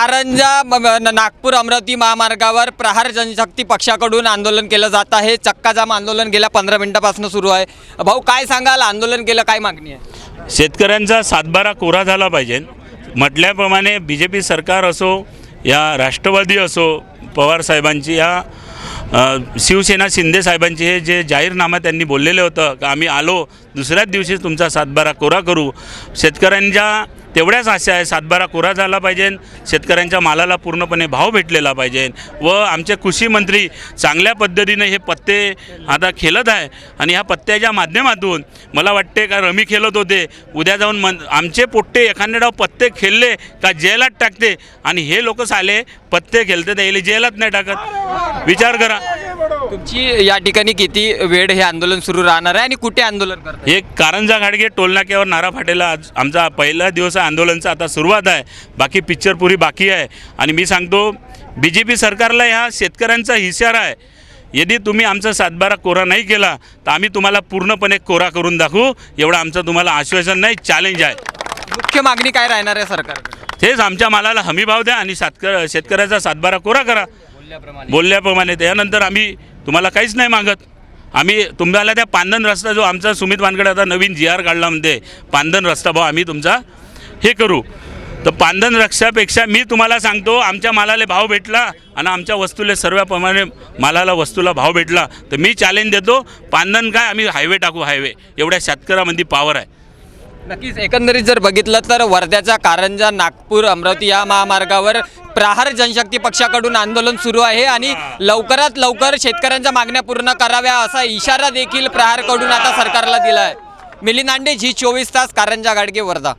कारंजा नागपूर अमरावती महामार्गावर प्रहार जनशक्ती पक्षाकडून आंदोलन केलं जात आहे. चक्काजाम आंदोलन गेल्या पंधरा मिनिटापासून सुरू आहे. भाऊ काय सांगाल? आंदोलन केलं काय मागणी आहे? शेतकऱ्यांचा सातबारा कोरा झाला पाहिजे. म्हटल्याप्रमाणे बी जे पी सरकार असो या राष्ट्रवादी असो पवार साहेबांची या शिवसेना शिंदे साहेबांचे हे जे जाहीरनामा त्यांनी बोललेलं होतं का आम्ही आलो दुसऱ्याच दिवशी तुमचा सातबारा कोरा करू. शेतकऱ्यांच्या तेवढ्याच आशा आहे सातबारा कोरा झाला पाहिजे शेतकऱ्यांच्या मालाला पूर्णपणे भाव भेटलेला पाहिजे. व आमचे कृषी मंत्री चांगल्या पद्धतीने हे पत्ते आता खेळत आहे आणि ह्या पत्त्याच्या माध्यमातून मला वाटते का रमी खेळत होते उद्या जाऊन मन आमचे पोट्टे एखाद्या डाव पत्ते खेळले का जेलात टाकते आणि हे लोक साले पत्ते खेळते त्याला जेलात नाही टाकत. विचार करा. तुमची या ठिकाणी किती वेळ हे आंदोलन सुरू राहणार आहे आणि कुठे आंदोलन करतात हे कारंजा घाटगे टोलनाक्यावर नारा फाटेला. आज आमचा पहिला दिवस आहे आंदोलनचा आता सुरुवात आहे. बाकी पिक्चर पुरी बाकी आहे. आणि मी सांगतो बी जे पी सरकारला ह्या शेतकऱ्यांचा इशारा आहे. यदि तुम्ही आमचा सातबारा कोरा नाही केला तर आम्ही तुम्हाला पूर्णपणे कोरा करून दाखवू. एवढं आमचं तुम्हाला आश्वासन नाही चॅलेंज आहे. मुख्य मागणी काय राहणार आहे सरकारकडे? तेच आमच्या मालाला हमीभाव द्या आणि सातकर शेतकऱ्याचा सातबारा कोरा करा. बोलल्याप्रमाणे. त्यानंतर आम्ही तुम्हाला काहीच नाही मागत. आम्ही तुम्हाला त्या पांदन रस्ता जो आमचा सुमित वानकडे आता नवीन जी आर काढला म्हणते पांदन रस्ता भाऊ आम्ही तुमचा हे करू. तर पांदन रक्षापेक्षा मी तुम्हाला सांगतो आमच्या मालाला भाव भेटला आणि आमच्या वस्तूला सर्वप्रमाणे मालाला वस्तूला भाव भेटला. तर मी चॅलेंज देतो पांदन काय? आम्ही हायवे टाकू हायवे एवढ्या शेतकऱ्यामध्ये पावर आहे. नक्कीच. एकंदरीत जर बघितलं तर वर्ध्याच्या कारंजा नागपूर अमरावती या महामार्गावर प्रहार जनशक्ती पक्षाकडून आंदोलन सुरू आहे आणि लवकरात लवकर शेतकऱ्यांच्या मागण्या पूर्ण कराव्या असा इशारा देखील प्रहारकडून आता सरकारला दिला आहे मिलिंद आंडे झी चोवीस तास कारंजा गाडगे वर्धा.